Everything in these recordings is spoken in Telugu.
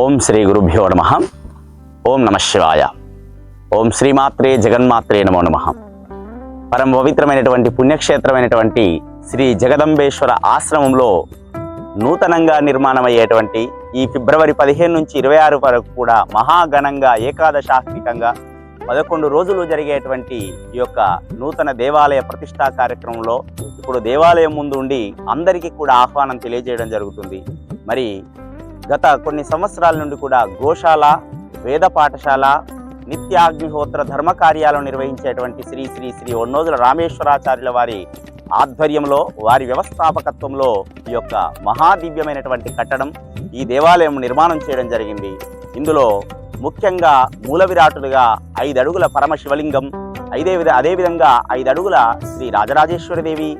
ఓం శ్రీ గురుభ్యో నమ. ఓం నమ శివాయ. ఓం శ్రీమాత్రే జగన్మాత్రే నమో నమ. పరమ పవిత్రమైనటువంటి పుణ్యక్షేత్రమైనటువంటి శ్రీ జగదంబేశ్వర ఆశ్రమంలో నూతనంగా నిర్మాణమయ్యేటువంటి ఈ ఫిబ్రవరి పదిహేను నుంచి ఇరవై ఆరు వరకు కూడా మహాఘనంగా ఏకాదశాస్తికంగా పదకొండు రోజులు జరిగేటువంటి ఈ యొక్క నూతన దేవాలయ ప్రతిష్టా కార్యక్రమంలో ఇప్పుడు దేవాలయం ముందు ఉండి అందరికీ కూడా ఆహ్వానం తెలియజేయడం జరుగుతుంది. మరి గత కొన్ని సంవత్సరాల నుండి కూడా గోశాల వేద పాఠశాల నిత్యాగ్నిహోత్ర ధర్మ కార్యాలను నిర్వహించేటువంటి శ్రీ శ్రీ శ్రీ ఒన్నోజుల రామేశ్వరాచార్యుల వారి ఆధ్వర్యంలో వారి వ్యవస్థాపకత్వంలో ఈ యొక్క మహాదివ్యమైనటువంటి కట్టడం ఈ దేవాలయం నిర్మాణం చేయడం జరిగింది. ఇందులో ముఖ్యంగా మూల విరాటులుగా ఐదు అడుగుల పరమశివలింగం ఐదే విధ అదేవిధంగా ఐదు అడుగుల శ్రీ రాజరాజేశ్వరిదేవి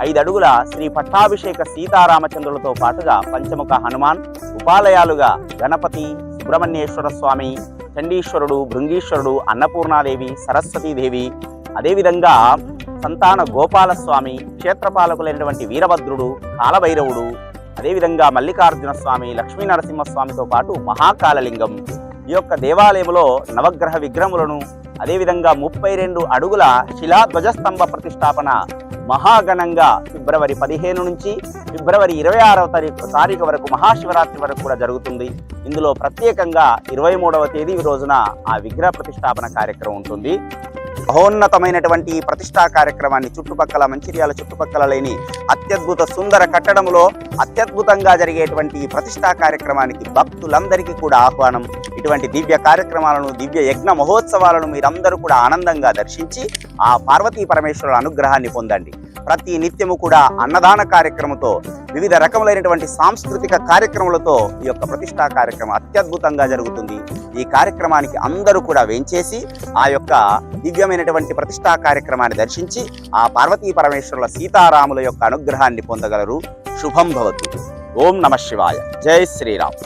అడుగుల శ్రీ పట్టాభిషేక సీతారామచంద్రులతో పాటుగా పంచముఖ హనుమాన్ ఉపాలయాలుగా గణపతి సుబ్రహ్మణ్యేశ్వర స్వామి చండీశ్వరుడు భృంగీశ్వరుడు అన్నపూర్ణాదేవి సరస్వతీదేవి అదేవిధంగా సంతాన గోపాలస్వామి క్షేత్రపాలకులైనటువంటి వీరభద్రుడు కాలభైరవుడు అదేవిధంగా మల్లికార్జున స్వామి లక్ష్మీ నరసింహస్వామితో పాటు మహాకాలలింగం. ఈ యొక్క దేవాలయంలో నవగ్రహ విగ్రహములను అదేవిధంగా ముప్పై రెండు అడుగుల శిలాధ్వజస్తంభ ప్రతిష్టాపన మహాఘనంగా ఫిబ్రవరి పదిహేను నుంచి ఫిబ్రవరి ఇరవై ఆరవ తారీఖు తారీఖు వరకు మహాశివరాత్రి వరకు కూడా జరుగుతుంది. ఇందులో ప్రత్యేకంగా ఇరవై మూడవ తేదీ రోజున ఆ విగ్రహ ప్రతిష్టాపన కార్యక్రమం ఉంటుంది. మహోన్నతమైనటువంటి ఈ ప్రతిష్టా కార్యక్రమాన్ని చుట్టుపక్కల మంచిర్యాల చుట్టుపక్కల లేని అత్యద్భుత సుందర కట్టడంలో అత్యద్భుతంగా జరిగేటువంటి ఈ ప్రతిష్టా కార్యక్రమానికి భక్తులందరికీ కూడా ఆహ్వానం ఇటువంటి దివ్య కార్యక్రమాలను దివ్య యజ్ఞ మహోత్సవాలను మీరందరూ కూడా ఆనందంగా దర్శించి ఆ పార్వతీ పరమేశ్వరుల అనుగ్రహాన్ని పొందండి. ప్రతి నిత్యము కూడా అన్నదాన కార్యక్రమంతో వివిధ రకములైనటువంటి సాంస్కృతిక కార్యక్రమాలతో ఈ యొక్క ప్రతిష్టా కార్యక్రమం అత్యద్భుతంగా జరుగుతుంది. ఈ కార్యక్రమానికి అందరూ కూడా వేంచేసి ఆ యొక్క దివ్యమైనటువంటి ప్రతిష్టా కార్యక్రమాన్ని దర్శించి ఆ పార్వతీ పరమేశ్వరుల సీతారాముల యొక్క అనుగ్రహాన్ని పొందగలరు. శుభం భవతు. ఓం నమ శివాయ. జై శ్రీరామ్.